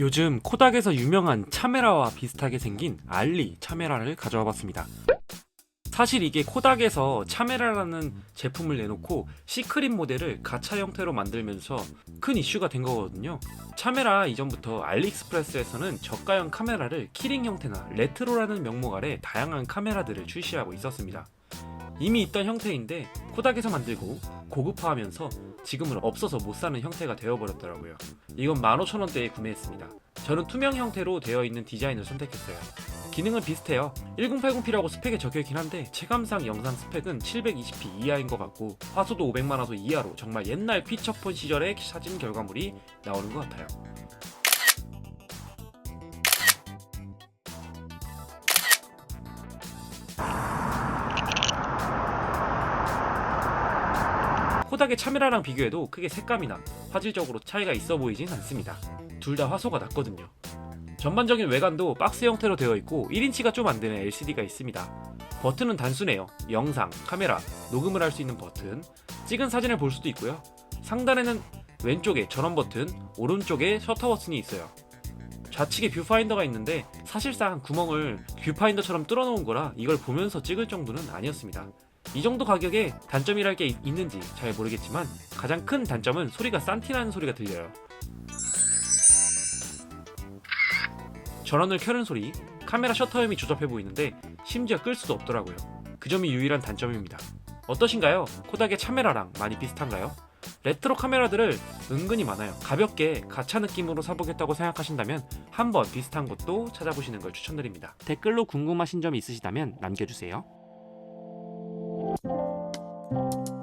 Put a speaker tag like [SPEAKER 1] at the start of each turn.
[SPEAKER 1] 요즘 코닥에서 유명한 차메라와 비슷하게 생긴 알리 차메라를 가져와 봤습니다. 사실 이게 코닥에서 차메라라는 제품을 내놓고 시크릿 모델을 가차 형태로 만들면서 큰 이슈가 된 거거든요. 차메라 이전부터 알리익스프레스에서는 저가형 카메라를 키링 형태나 레트로라는 명목 아래 다양한 카메라들을 출시하고 있었습니다. 이미 있던 형태인데 코닥에서 만들고 고급화하면서 지금은 없어서 못 사는 형태가 되어버렸더라고요. 이건 15,000원대에 구매했습니다. 저는 투명 형태로 되어 있는 디자인을 선택했어요. 기능은 비슷해요. 1080p라고 스펙에 적혀있긴 한데 체감상 영상 스펙은 720p 이하인 것 같고 화소도 500만 화소 이하로 정말 옛날 피처폰 시절의 사진 결과물이 나오는 것 같아요. 코닥의 차메라랑 비교해도 크게 색감이나 화질적으로 차이가 있어 보이진 않습니다. 둘 다 화소가 낮거든요. 전반적인 외관도 박스 형태로 되어 있고 1인치가 좀 안 되는 LCD가 있습니다. 버튼은 단순해요. 영상, 카메라, 녹음을 할 수 있는 버튼, 찍은 사진을 볼 수도 있고요. 상단에는 왼쪽에 전원 버튼, 오른쪽에 셔터 버튼이 있어요. 좌측에 뷰파인더가 있는데 사실상 구멍을 뷰파인더처럼 뚫어놓은 거라 이걸 보면서 찍을 정도는 아니었습니다. 이 정도 가격에 단점이랄 게 있- 있는지 잘 모르겠지만 가장 큰 단점은 소리가 싼티나는 소리가 들려요. 전원을 켜는 소리, 카메라 셔터음이 조잡해 보이는데 심지어 끌 수도 없더라고요. 그 점이 유일한 단점입니다. 어떠신가요? 코닥의 차메라랑 많이 비슷한가요? 레트로 카메라들을 은근히 많아요. 가볍게 가차 느낌으로 사보겠다고 생각하신다면 한번 비슷한 것도 찾아보시는 걸 추천드립니다. 댓글로 궁금하신 점이 있으시다면 남겨주세요. Thank you.